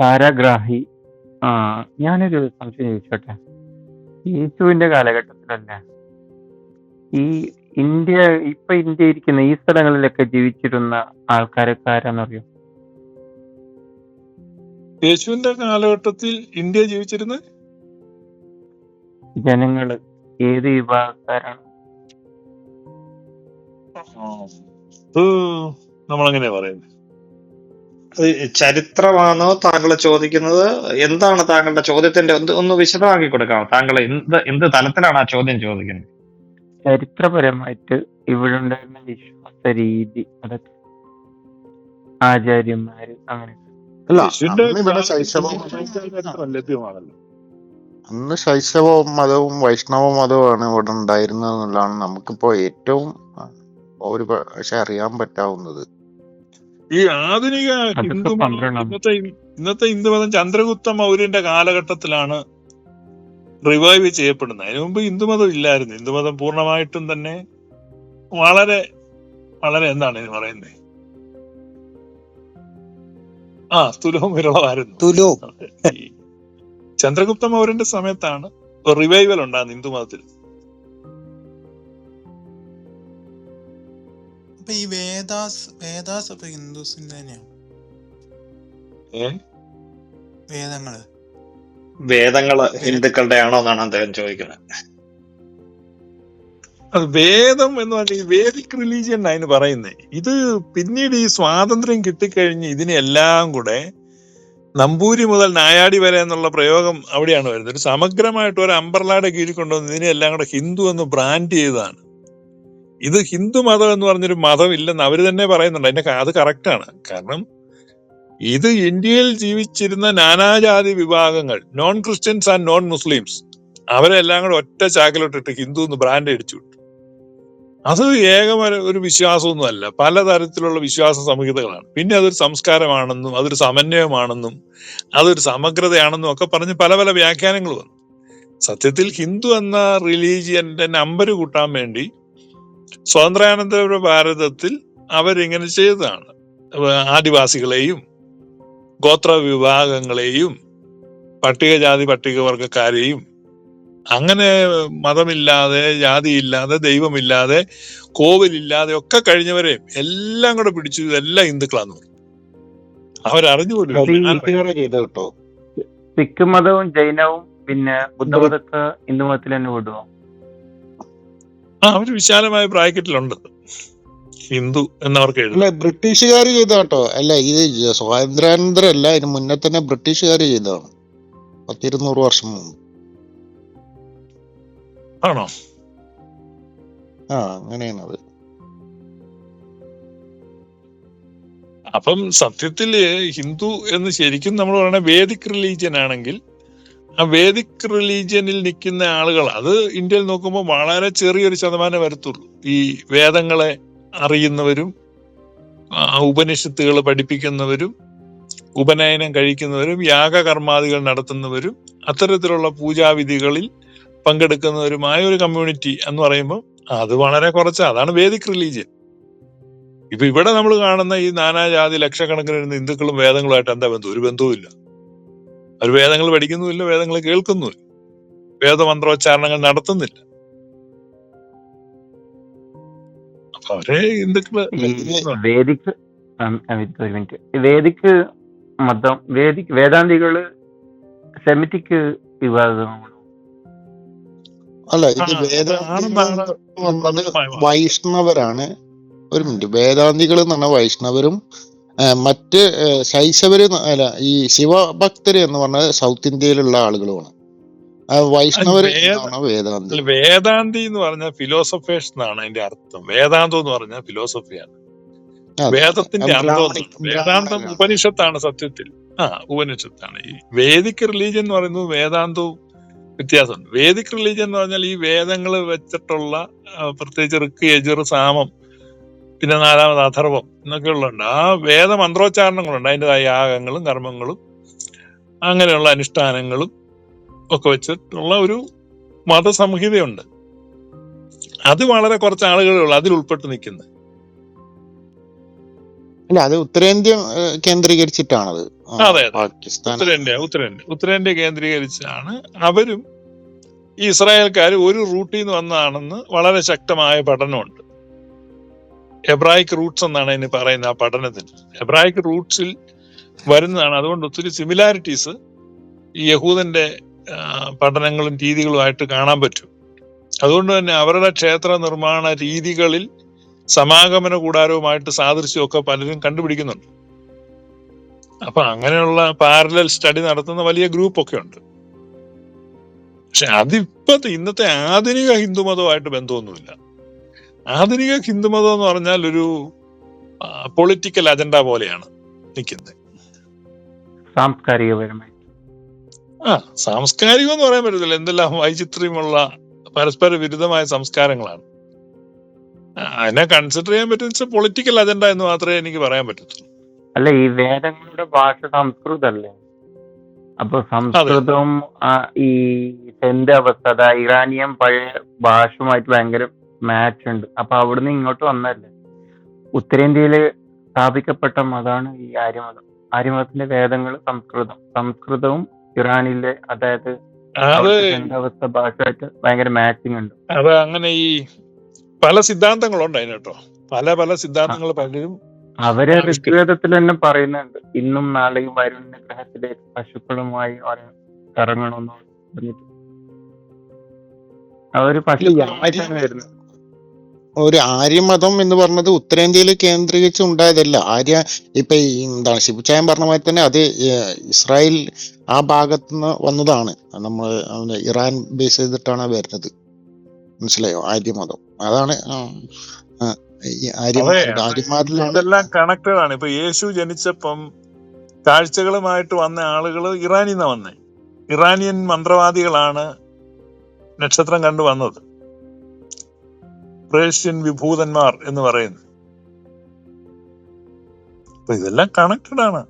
പാരാഗ്രാഹി. ആ ഞാനൊരു സംശയം ചോദിച്ചോട്ടെ? യേശുവിന്റെ കാലഘട്ടത്തിലല്ല ഈ ഇന്ത്യ ഇപ്പൊ ഇന്ത്യ ഇരിക്കുന്ന ഈ സ്ഥലങ്ങളിലൊക്കെ ജീവിച്ചിരുന്ന ആൾക്കാരൊക്കെ ആരാന്നറിയോ യേശുവിന്റെ കാലഘട്ടത്തിൽ ഇന്ത്യ ജീവിച്ചിരുന്ന? ജനങ്ങൾ ഏത് വിഭാഗക്കാരാണ്? നമ്മളങ്ങനെ പറയുന്നത് ചരിത്രമാണോ താങ്കൾ ചോദിക്കുന്നത്? എന്താണ് താങ്കളുടെ ചോദ്യത്തിന്റെ ഒന്ന് ഒന്ന് വിശദമാക്കി കൊടുക്കാമോ? താങ്കൾ എന്ത് എന്ത് തലത്തിലാണ് ആ ചോദ്യം ചോദിക്കുന്നത്? ചരിത്രപരമായിട്ട് ഇവിടെ ഉണ്ടായിരുന്ന വിശ്വാസ രീതി അതൊക്കെ ആചാര്യന്മാര് അങ്ങനെ. അല്ല അന്ന് ഇവിടെ ലഭ്യമാണല്ലോ. ശൈശവ മതവും വൈഷ്ണവ മതവുമാണ് ഇവിടെ ഉണ്ടായിരുന്നത് എന്നുള്ളതാണ് നമുക്കിപ്പോ ഏറ്റവും ഒരു പക്ഷെ അറിയാൻ പറ്റാവുന്നത്. ഈ ആധുനിക ഹിന്ദു മതം ഇന്നത്തെ ഇന്നത്തെ ഹിന്ദുമതം ചന്ദ്രഗുപ്ത മൗര്യന്റെ കാലഘട്ടത്തിലാണ് റിവൈവ് ചെയ്യപ്പെടുന്നത്. അതിനു മുമ്പ് ഹിന്ദുമതം ഇല്ലായിരുന്നു. ഹിന്ദുമതം പൂർണമായിട്ടും തന്നെ വളരെ വളരെ എന്താണ് ഇത് പറയുന്നത് ആ തുലവും വിരളമായിരുന്നു. തുലോ. ഈ ചന്ദ്രഗുപ്ത മൗര്യന്റെ സമയത്താണ് റിവൈവൽ ഉണ്ടാകുന്നത് ഹിന്ദുമതത്തിൽ അപ്പൊ ഈ വേദാസ് വേദാസ് അപ്പൊ ഹിന്ദുസിന്റെ തന്നെയാണ്? വേദങ്ങൾ. വേദങ്ങൾ ഹിന്ദുക്കളുടെ ആണോ എന്നാണ് അദ്ദേഹം ചോദിക്കുന്നത്. അത് വേദം എന്ന് പറഞ്ഞാൽ വേദിക് റിലീജിയൻ അതിന് പറയുന്നത് ഇത് പിന്നീട് ഈ സ്വാതന്ത്ര്യം കിട്ടിക്കഴിഞ്ഞ് ഇതിനെല്ലാം കൂടെ നമ്പൂരി മുതൽ നായാടി വരെ എന്നുള്ള പ്രയോഗം അവിടെയാണ് വരുന്നത്. ഒരു സമഗ്രമായിട്ട് ഒരു അമ്പർലാടെ കീഴിൽ കൊണ്ടുവന്ന് ഇതിനെല്ലാം കൂടെ ഹിന്ദു എന്ന് ബ്രാൻഡ് ചെയ്തതാണ്. ഇത് ഹിന്ദു മതം എന്ന് പറഞ്ഞൊരു മതം ഇല്ലെന്ന് അവർ തന്നെ പറയുന്നുണ്ട്. അതിന്റെ അത് കറക്റ്റാണ്. കാരണം ഇത് ഇന്ത്യയിൽ ജീവിച്ചിരുന്ന നാനാജാതി വിഭാഗങ്ങൾ non Christians and non Muslims അവരെല്ലാം കൂടെ ഒറ്റ ചാക്കിലോട്ടിട്ട് ഹിന്ദു എന്ന് ബ്രാൻഡ് അടിച്ചു വിട്ടു. അത് ഏകമര ഒരു വിശ്വാസമൊന്നും അല്ല. പലതരത്തിലുള്ള വിശ്വാസ സംഹിതകളാണ്. പിന്നെ അതൊരു സംസ്കാരമാണെന്നും അതൊരു സമന്വയമാണെന്നും അതൊരു സമഗ്രതയാണെന്നും ഒക്കെ പറഞ്ഞ് പല പല വ്യാഖ്യാനങ്ങൾ വന്നു. സത്യത്തിൽ ഹിന്ദു എന്ന റിലീജിയന്റെ നമ്പർ കൂട്ടാൻ വേണ്ടി സ്വാതന്ത്ര്യാനന്തര ഭാരതത്തിൽ അവരിങ്ങനെ ചെയ്തതാണ്. ആദിവാസികളെയും ഗോത്ര വിഭാഗങ്ങളെയും പട്ടികജാതി പട്ടികവർഗക്കാരെയും അങ്ങനെ മതമില്ലാതെ ജാതിയില്ലാതെ ദൈവമില്ലാതെ കോവിലില്ലാതെ ഒക്കെ കഴിഞ്ഞവരെയും എല്ലാം കൂടെ പിടിച്ചു ഇതെല്ലാം ഹിന്ദുക്കളാന്ന് പറഞ്ഞു. അവരറിഞ്ഞു പോലും അത് ഇല്ല. ഈസിയോടെ ചെയ്ത് കേട്ടോ? സിഖ് മതവും ജൈനവും പിന്നെ ബുദ്ധമതത്തെ ഹിന്ദുമതത്തിൽ തന്നെ വിടുവോ? ആ വിശാലമായ ബ്രാക്കറ്റിലുണ്ട്. ഹിന്ദു എന്നവർക്ക് അല്ല ബ്രിട്ടീഷുകാർ ചെയ്ത കേട്ടോ. അല്ല ഇത് സ്വാതന്ത്ര്യാനന്തരല്ല ഇതിന് മുന്നേ തന്നെ ബ്രിട്ടീഷുകാർ ചെയ്തതാണ്. പത്തിരുന്നൂറ് വർഷം മുമ്പ്. ആണോ? ആ അങ്ങനെയാണ് അത് അപ്പം സത്യത്തിൽ ഹിന്ദു എന്ന് ശരിക്കും നമ്മൾ പറയുന്ന വേദിക് റിലീജിയൻ ആണെങ്കിൽ വേദിക് റിലീജിയനിൽ നിൽക്കുന്ന ആളുകൾ അത് ഇന്ത്യയിൽ നോക്കുമ്പോൾ വളരെ ചെറിയൊരു ശതമാനം വരത്തുള്ളൂ. ഈ വേദങ്ങളെ അറിയുന്നവരും ഉപനിഷത്തുകൾ പഠിപ്പിക്കുന്നവരും ഉപനയനം കഴിക്കുന്നവരും യാഗകർമാദികൾ നടത്തുന്നവരും അത്തരത്തിലുള്ള പൂജാവിധികളിൽ പങ്കെടുക്കുന്നവരുമായ ഒരു കമ്മ്യൂണിറ്റി എന്ന് പറയുമ്പോൾ അത് വളരെ കുറച്ച്. അതാണ് വേദിക് റിലീജിയൻ ഇപ്പൊ ഇവിടെ നമ്മൾ കാണുന്ന ഈ നാനാജാതി ലക്ഷക്കണക്കിന് ഹിന്ദുക്കളും വേദങ്ങളുമായിട്ട് എന്താ ബന്ധം? ഒരു ബന്ധവുമില്ല. അവർ വേദങ്ങൾ പഠിക്കുന്നുമില്ല വേദങ്ങൾ കേൾക്കുന്നുമില്ല. വേദമന്ത്രോച്ചാരണങ്ങൾ നടത്തുന്നില്ല. അപ്പൊ അവരെ ഹിന്ദുക്കൾ വേദിക്ക് വേദിക്ക് മതം വേദിക് വേദാന്തികൾ സെമിറ്റിക് വിഭാഗമാണ് അല്ല ഇത് വേദാന്തി വൈഷ്ണവരാണ്. ഒരു മിനിറ്റ്. വേദാന്തികൾ എന്ന് പറഞ്ഞ വൈഷ്ണവരും മറ്റ് ശൈശവര് അല്ല ഈ ശിവഭക്തര് എന്ന് പറഞ്ഞ സൗത്ത് ഇന്ത്യയിലുള്ള ആളുകളുമാണ്. വൈഷ്ണവര് വേദാന്തി. വേദാന്തി എന്ന് പറഞ്ഞാൽ ഫിലോസഫേഴ്സ് എന്നാണ് അതിന്റെ അർത്ഥം. വേദാന്തം എന്ന് പറഞ്ഞാൽ ഫിലോസഫിയാണ്. വേദത്തിന്റെ അർത്ഥം വേദാന്തം ഉപനിഷത്താണ് സത്യത്തിൽ. ആ ഉപനിഷത്താണ്. ഈ വേദിക് റിലീജിയൻ എന്ന് പറയുന്നത് വേദാന്തവും വ്യത്യാസമുണ്ട്. വേദിക് റിലീജിയൻ എന്ന് പറഞ്ഞാൽ ഈ വേദങ്ങൾ വെച്ചിട്ടുള്ള പ്രത്യേകിച്ച് ഋക്ക് യജുർ സാമം പിന്നെ നാലാമത് അഥർവം എന്നൊക്കെയുള്ളതുണ്ട്. ആ വേദ മന്ത്രോച്ചാരണങ്ങളുണ്ട് അതിന്റെതായ യാഗങ്ങളും കർമ്മങ്ങളും അങ്ങനെയുള്ള അനുഷ്ഠാനങ്ങളും ഒക്കെ വെച്ചിട്ടുള്ള ഒരു മതസംഹിതയുണ്ട്. അത് വളരെ കുറച്ച് ആളുകളേ ഉള്ളൂ അതിൽ ഉൾപ്പെട്ട് നിൽക്കുന്നത്. അല്ല അത് ഉത്തരേന്ത്യ കേന്ദ്രീകരിച്ചിട്ടാണ് കേന്ദ്രീകരിച്ചിട്ടാണത്. അതെ, ഉത്തരേന്ത്യ ഉത്തരേന്ത്യ. ഉത്തരേന്ത്യ കേന്ദ്രീകരിച്ചാണ് അവരും ഈ ഇസ്രായേൽക്കാർ ഒരു റൂട്ടിൽ നിന്ന് വന്നതാണെന്ന് വളരെ ശക്തമായ പഠനമുണ്ട്. എബ്രായിക് റൂട്ട്സ് എന്നാണ് അതിന് പറയുന്നത് ആ പഠനത്തിന്. എബ്രായിക് റൂട്ട്സിൽ വരുന്നതാണ്. അതുകൊണ്ട് ഒത്തിരി സിമിലാരിറ്റീസ് ഈ യഹൂദന്റെ പഠനങ്ങളും രീതികളുമായിട്ട് കാണാൻ പറ്റും. അതുകൊണ്ട് തന്നെ അവരുടെ ക്ഷേത്ര നിർമ്മാണ രീതികളിൽ സമാഗമന കൂടാരവുമായിട്ട് സാദൃശ്യമൊക്കെ പലരും കണ്ടുപിടിക്കുന്നുണ്ട്. അപ്പൊ അങ്ങനെയുള്ള പാരലൽ സ്റ്റഡി നടത്തുന്ന വലിയ ഗ്രൂപ്പൊക്കെ ഉണ്ട്. പക്ഷെ അതിപ്പത്തെ ഇന്നത്തെ ആധുനിക ഹിന്ദുമതവുമായിട്ട് ബന്ധമൊന്നുമില്ല. ആധുനിക ഹിന്ദുമതം എന്ന് പറഞ്ഞാൽ ഒരു പൊളിറ്റിക്കൽ അജണ്ട പോലെയാണ് നിൽക്കുന്നത്. സാംസ്കാരികപരമായി. ആ സാംസ്കാരികം എന്ന് പറയാൻ പറ്റത്തില്ല. എന്തെല്ലാം വൈചിത്ര്യമുള്ള പരസ്പര വിരുദ്ധമായ സംസ്കാരങ്ങളാണ്. അതിനെ കൺസിഡർ ചെയ്യാൻ പറ്റുന്ന പൊളിറ്റിക്കൽ അജണ്ട എന്ന് മാത്രമേ എനിക്ക് പറയാൻ പറ്റത്തുള്ളൂ. അല്ല ഈ വേദങ്ങളുടെ ഭാഷ സംസ്കൃതല്ലേ? അപ്പൊ സംസ്കൃതവും ഈ എന്റെ അവസ്ഥ ഇറാനിയം പഴയ ഭാഷയുമായിട്ട് ഭയങ്കര മാച്ച് ഉണ്ട്. അപ്പൊ അവിടുന്ന് ഇങ്ങോട്ട് വന്നല്ലേ ഉത്തരേന്ത്യയിൽ സ്ഥാപിക്കപ്പെട്ട മതമാണ് ഈ ആര്യമതം. ആര്യമതത്തിന്റെ വേദങ്ങൾ സംസ്കൃതം. സംസ്കൃതവും ഇറാനിലെ അതായത് അവസ്ഥ ഭാഷയായിട്ട് ഭയങ്കര മാച്ചിങ് ഉണ്ട്. അത് അങ്ങനെ ഈ പല സിദ്ധാന്തങ്ങളുണ്ട് അതിന് കേട്ടോ. പല പല സിദ്ധാന്തങ്ങൾ പലരും അവർ ഋഷിവേദത്തിൽ. ഋഗ്വേദത്തിൽ തന്നെ പറയുന്നുണ്ട്. ഇന്നും നാളെയും വരുന്ന ഗ്രഹത്തിലെ പശുക്കളുമായി കറങ്ങണമെന്ന് പറഞ്ഞിട്ട്. അവർ പശു വരുന്നത്. ഒരു ആര്യമതം എന്ന് പറഞ്ഞത് ഉത്തരേന്ത്യയിൽ കേന്ദ്രീകരിച്ച് ഉണ്ടായതല്ല ആര്യ ഇപ്പൊ എന്താണ് ശിവചായം പറഞ്ഞ മാതിരി തന്നെ അത് ഇസ്രായേൽ ആ ഭാഗത്ത് നിന്ന് വന്നതാണ് നമ്മൾ ഇറാൻ ബേസ് ചെയ്തിട്ടാണ് വരുന്നത്. മനസ്സിലായോ? ആര്യമതം. അതാണ് ഇതെല്ലാം കണക്റ്റഡ് ആണ്. ഇപ്പൊ യേശു ജനിച്ചപ്പം കാഴ്ചകളുമായിട്ട് വന്ന ആളുകൾ ഇറാനിൽ നിന്നാ വന്നേ. ഇറാനിയൻ മന്ത്രവാദികളാണ് നക്ഷത്രം കണ്ടു വന്നത്. പേർഷ്യൻ വിഭൂതന്മാർ എന്ന് പറയുന്നു. അപ്പൊ ഇതെല്ലാം കണക്റ്റഡ് ആണ്.